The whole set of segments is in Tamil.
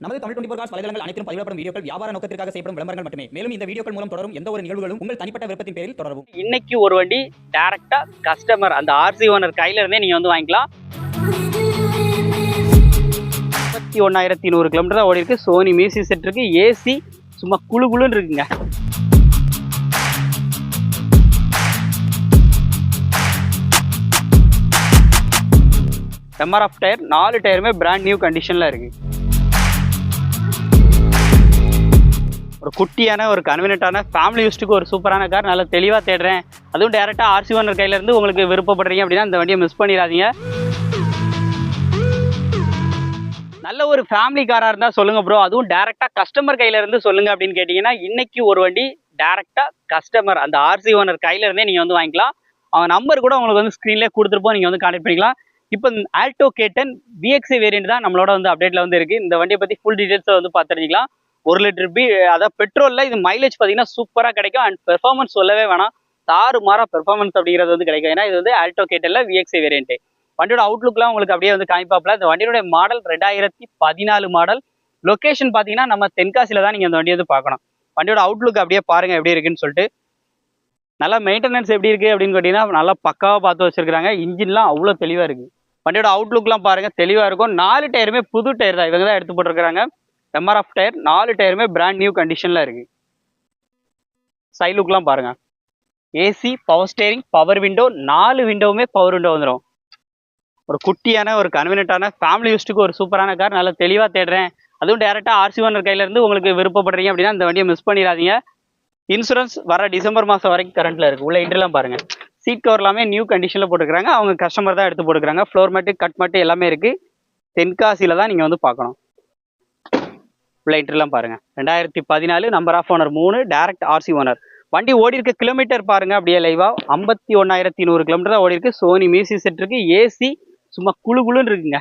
நமது தமிழ் டுவெண்டி ஃபோர் காஸ் வலைதளங்கள் அனைத்தும் பதிவிடப்படும் வீடியோக்கள் வியாபார நோக்கத்திற்காக செய்யப்படும் விளம்பரங்கள் மட்டுமே. மேலும் இந்த வீடியோக்கள் மூலம் தொடரும் எந்த ஒரு நிகழ்வுகளும் உங்கள் தனிப்பட்ட விருப்பத்தின் பேரில் தொடரும் இன்னைக்கு ஒரு வண்டி டேரக்டா கஸ்டமர் அந்த ஆர்சி ஓனர் கையில இருந்தே நீங்க வந்து வாங்கிக்கலாம். முப்பத்தி ஒன்னாயிரத்தி நூறு கிலோமீட்டர் தான் ஓடி இருக்கு சோனி மியூசிக் செட் இருக்கு ஏசி சும்மா குழு குழுன்னு இருக்குங்க. எம்ஆர்எஃப் டயர் நாலு டயருமே பிராண்ட் நியூ கண்டிஷனில் இருக்குது ஒரு குட்டியான ஒரு கன்வீனியன்ட்டான ஃபேமிலி யூஸ்ட்டுக்கு ஒரு சூப்பரான கார் நல்லா தெளிவாக தேடுறேன். அதுவும் டேரெக்டாக ஆர்சி ஓனர் கையிலேருந்து உங்களுக்கு விருப்பப்படுறீங்க அப்படின்னா இந்த வண்டியை மிஸ் பண்ணிடாதீங்க. நல்ல ஒரு ஃபேமிலி காராக இருந்தால் சொல்லுங்கள் ப்ரோ அதுவும் டேரெக்டாக கஸ்டமர் கையிலேருந்து சொல்லுங்கள் அப்படின்னு கேட்டிங்கன்னா இன்றைக்கி ஒரு வண்டி டேரெக்டாக கஸ்டமர் அந்த ஆர்சி ஓனர் கையில இருந்தே நீங்கள் வந்து வாங்கிக்கலாம். அவன் நம்பர் கூட உங்களுக்கு வந்து ஸ்க்ரீன்லேயே கொடுத்துருப்போம் நீங்கள் வந்து கான்டெக்ட் பண்ணிக்கலாம். இப்போ ஆல்டோ கேட்டன் விஎக்ஸி வேரியன்ட் தான் நம்மளோட வந்து அப்டேட்டில் வந்து இருக்குது இந்த வண்டியை பற்றி ஃபுல் டீட்டெயில்ஸை வந்து பார்த்துருக்கலாம் ஒரு லிட்டர் பி அதாவது பெட்ரோலில் இது மைலேஜ் பார்த்தீங்கன்னா சூப்பராக கிடைக்கும். அண்ட் பெர்ஃபார்மன்ஸ் சொல்லவே வேணாம். தாறு மாற பெர்ஃபார்மன்ஸ் அப்படிங்கிறது வந்து கிடைக்கும். ஏன்னா இது வந்து ஆல்டோ கேட்டலில் விஎக்ஸி வேரியன்ட்டு வண்டியோட அவுட்லுக்லாம் உங்களுக்கு அப்படியே வந்து காமிப்பாப்ல இந்த வண்டியோட மாடல் ரெண்டாயிரத்தி பதினாலு மாடல் லொக்கேஷன் பார்த்தீங்கன்னா நம்ம தென்காசியில் தான் நீங்கள் இந்த வண்டியை வந்து பார்க்கணும். வண்டியோட அவுட்லுக் அப்படியே பாருங்கள் எப்படி இருக்குன்னு சொல்லிட்டு. நல்லா மெயின்டெனன்ஸ் எப்படி இருக்குது அப்படின்னு கேட்டிங்கன்னா நல்லா பக்காவாக பார்த்து வச்சுருக்காங்க இன்ஜின்லாம் அவ்வளோ தெளிவாக இருக்குது வண்டியோட அவுட்லுக்லாம் பாருங்கள் தெளிவாக இருக்கும். நாலு டயருமே புது டயர் தான். இவங்க தான் எடுத்து போட்டிருக்காங்க எம்ஆர்எஃப் டயர் நாலு டயருமே பிராண்ட் நியூ கண்டிஷனில் இருக்குது சைலுக்கெலாம் பாருங்கள் பாருங்க. AC power steering power window நாலு விண்டோவுமே பவர் விண்டோ வந்துடும் ஒரு குட்டியான ஒரு கன்வீனியன்ட்டான ஃபேமிலி யூஸ்ட்டுக்கு ஒரு சூப்பரான கார் நல்லா தெளிவாக தேடுறேன். அதுவும் டேரெக்டாக ஆர்சி ஓனர் கையிலேருந்து உங்களுக்கு விருப்பப்படுறீங்க அப்படின்னா இந்த வண்டியை மிஸ் பண்ணிடாதீங்க. இன்சூரன்ஸ் வர டிசம்பர் மாதம் வரைக்கும் கரண்ட்டில் இருக்குது உள்ள இன்ட்ரெலாம் பாருங்கள் சீட் கவர் எல்லாமே நியூ கண்டிஷனில் போட்டுக்கிறாங்க. அவங்க கஸ்டமர் தான் எடுத்து போட்டுக்கிறாங்க. ஃப்ளோர் மேட்டு கட் மேட்டு எல்லாமே இருக்குது தென்காசியில் தான் நீங்கள் வந்து பார்க்கணும். உள்ள இன்ட்ரெலாம் பாருங்கள் ரெண்டாயிரத்தி பதினாலு நம்பர் ஆஃப் ஓனர் மூணு டேரக்ட் ஆர்சி ஓனர் வண்டி ஓடி இருக்க கிலோமீட்டர் பாருங்க அப்படியே லைவாக ஐம்பத்தி ஒன்றாயிரத்தி நூறு கிலோமீட்டர் தான் ஓடி இருக்கு சோனி மியூசிக் செட் இருக்குது ஏசி சும்மா குளு குளுன்னு இருக்குங்க.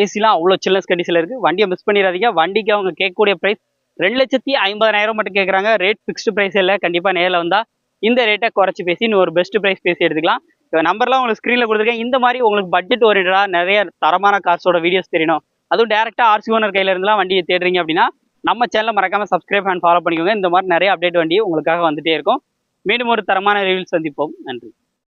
ஏசிலாம் அவ்வளோ சில்னஸ் கண்டிஷனில் இருக்குது வண்டியை மிஸ் பண்ணிடாதீங்க. வண்டிக்கு அவங்க கேட்கக்கூடிய ப்ரைஸ் ரெண்டு லட்சத்தி ஐம்பதாயிரம் மட்டும் கேட்குறாங்க. ரேட் ஃபிக்ஸ்டு ப்ரைஸ் இல்லை. கண்டிப்பாக நேரில் வந்தால் இந்த ரேட்டை குறைச்சி பேசி இன்னும் ஒரு பெஸ்ட் ப்ரைஸ் பேசி எடுத்துக்கலாம். இப்போ நம்பர்லாம் உங்களுக்கு ஸ்க்ரீனில் கொடுத்துருக்கேன். இந்த மாதிரி உங்களுக்கு பட்ஜெட் ஓரியன்டாக நிறைய தரமான கார்ஸோட வீடியோஸ் தெரியணும். அதுவும் டேரெக்டாக ஆர்சி ஓனர் கையிலிருந்துலாம் வண்டியை தேடுறீங்க அப்படின்னா நம்ம சேனலை மறக்காம சப்ஸ்கிரைப் அண்ட் ஃபாலோ பண்ணிக்கோங்க. இந்த மாதிரி நிறைய அப்டேட் வண்டி உங்களுக்காக வந்துட்டே இருக்கும். மீண்டும் ஒரு தரமான ரிவியூஸ் சந்திப்போம். நன்றி.